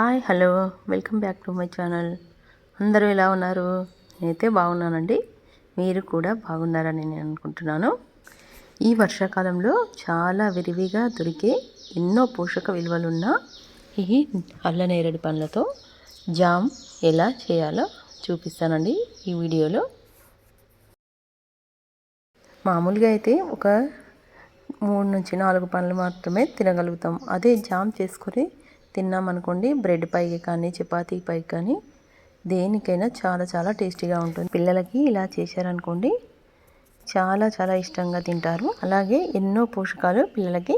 Hi hello. Welcome back to my channel. అందరూ ఎలా ఉన్నారు? నేనైతే బాగున్నానండి. మీరు కూడా బాగున్నారని నేను అనుకుంటున్నాను. ఈ వర్షాకాలంలో చాలా విరివిగా దొరికే ఎన్నో పోషక విలువలున్న ఈ అల్లనేరడి పండ్లతో జామ్ ఎలా చేయాలో చూపిస్తానండి ఈ వీడియోలో. మామూలుగా అయితే ఒక మూడు నుంచి నాలుగు పండ్లు మాత్రమే తినగలుగుతాం. అదే జామ్ చేసుకొని తిన్నామనుకోండి బ్రెడ్ పైకి కానీ చపాతీ పైకి కానీ దేనికైనా చాలా చాలా టేస్టీగా ఉంటుంది. పిల్లలకి ఇలా చేశారనుకోండి చాలా చాలా ఇష్టంగా తింటారు. అలాగే ఎన్నో పోషకాలు పిల్లలకి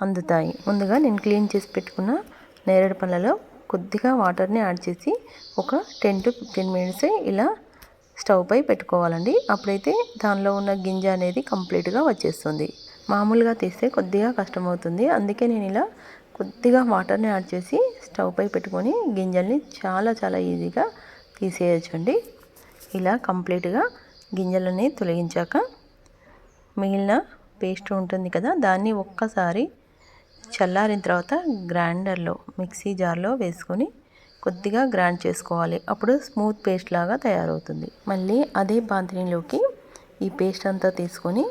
అందుతాయి. ముందుగా నేను క్లీన్ చేసి పెట్టుకున్న నేరేడు పళ్ళలో కొద్దిగా వాటర్ని యాడ్ చేసి ఒక టెన్ టు ఫిఫ్టీన్ మినిట్స్ ఇలా స్టవ్ పై పెట్టుకోవాలండి. అప్పుడైతే దానిలో ఉన్న గింజ అనేది కంప్లీట్గా వచ్చేస్తుంది. మామూలుగా తీస్తే కొద్దిగా కష్టమవుతుంది. అందుకే నేను ఇలా కొద్దిగా వాటర్ని యాడ్ చేసి స్టవ్ పై పెట్టుకొని గింజల్ని చాలా చాలా ఈజీగా తీసేయచ్చండి. ఇలా కంప్లీట్గా గింజలని తొలగించాక మిగిలిన పేస్ట్ ఉంటుంది కదా దాన్ని ఒక్కసారి చల్లారిన తర్వాత గ్రైండర్లో మిక్సీ జార్లో వేసుకొని కొద్దిగా గ్రైండ్ చేసుకోవాలి. అప్పుడు స్మూత్ పేస్ట్ లాగా తయారవుతుంది. మళ్ళీ అదే బాంతినిలోకి ఈ పేస్ట్ అంతా తీసుకొని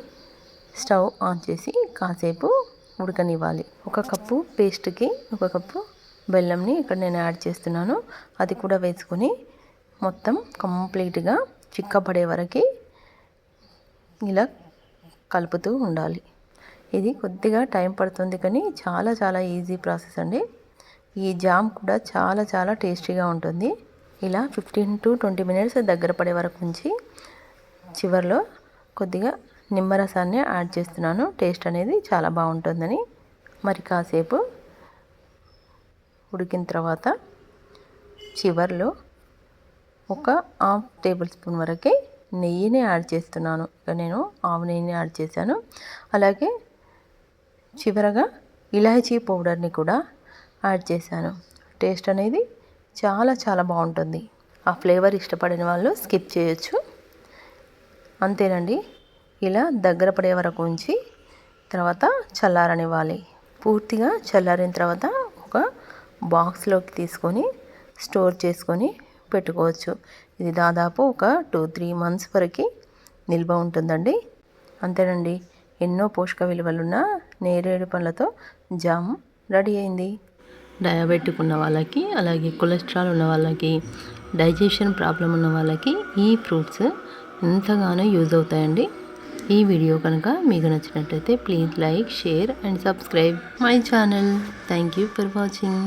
స్టవ్ ఆన్ చేసి కాసేపు ఉడకనివ్వాలి. ఒక కప్పు పేస్ట్కి ఒక కప్పు బెల్లంని ఇక్కడ నేను యాడ్ చేస్తున్నాను. అది కూడా వేసుకొని మొత్తం కంప్లీట్గా చిక్కపడే వరకు ఇలా కలుపుతూ ఉండాలి. ఇది కొద్దిగా టైం పడుతుంది కానీ చాలా చాలా ఈజీ ప్రాసెస్ అండి. ఈ జామ్ కూడా చాలా చాలా టేస్టీగా ఉంటుంది. ఇలా ఫిఫ్టీన్ టు ట్వంటీ మినిట్స్ దగ్గర పడే వరకు ఉంచి చివరిలో కొద్దిగా నిమ్మరసాన్ని యాడ్ చేస్తున్నాను. టేస్ట్ అనేది చాలా బాగుంటుందని. మరి కాసేపు ఉడికిన తర్వాత చివరిలో ఒక హాఫ్ టేబుల్ స్పూన్ వరకే నెయ్యిని యాడ్ చేస్తున్నాను. నేను ఆవు నెయ్యిని యాడ్ చేశాను. అలాగే చివరగా ఇలాచీ పౌడర్ని కూడా యాడ్ చేశాను. టేస్ట్ అనేది చాలా చాలా బాగుంటుంది. ఆ ఫ్లేవర్ ఇష్టపడిన వాళ్ళు స్కిప్ చేయొచ్చు. అంతేనండి. ఇలా దగ్గర పడే వరకు ఉంచి తర్వాత చల్లారనివ్వాలి. పూర్తిగా చల్లారిన తర్వాత ఒక బాక్స్లోకి తీసుకొని స్టోర్ చేసుకొని పెట్టుకోవచ్చు. ఇది దాదాపు ఒక టూ త్రీ మంత్స్ వరకు నిల్వ ఉంటుందండి. అంతేనండి ఎన్నో పోషక విలువలున్న నేరేడు పండ్లతో జామ్ రెడీ అయింది. డయాబెటిక్ ఉన్న వాళ్ళకి అలాగే కొలెస్ట్రాల్ ఉన్న వాళ్ళకి డైజెషన్ ప్రాబ్లం ఉన్న వాళ్ళకి ఈ ఫ్రూట్స్ ఎంతగానో యూజ్ అవుతాయండి. ఈ వీడియో కనుక మీకు నచ్చినట్లయితే please like share and subscribe my channel. Thank you for watching.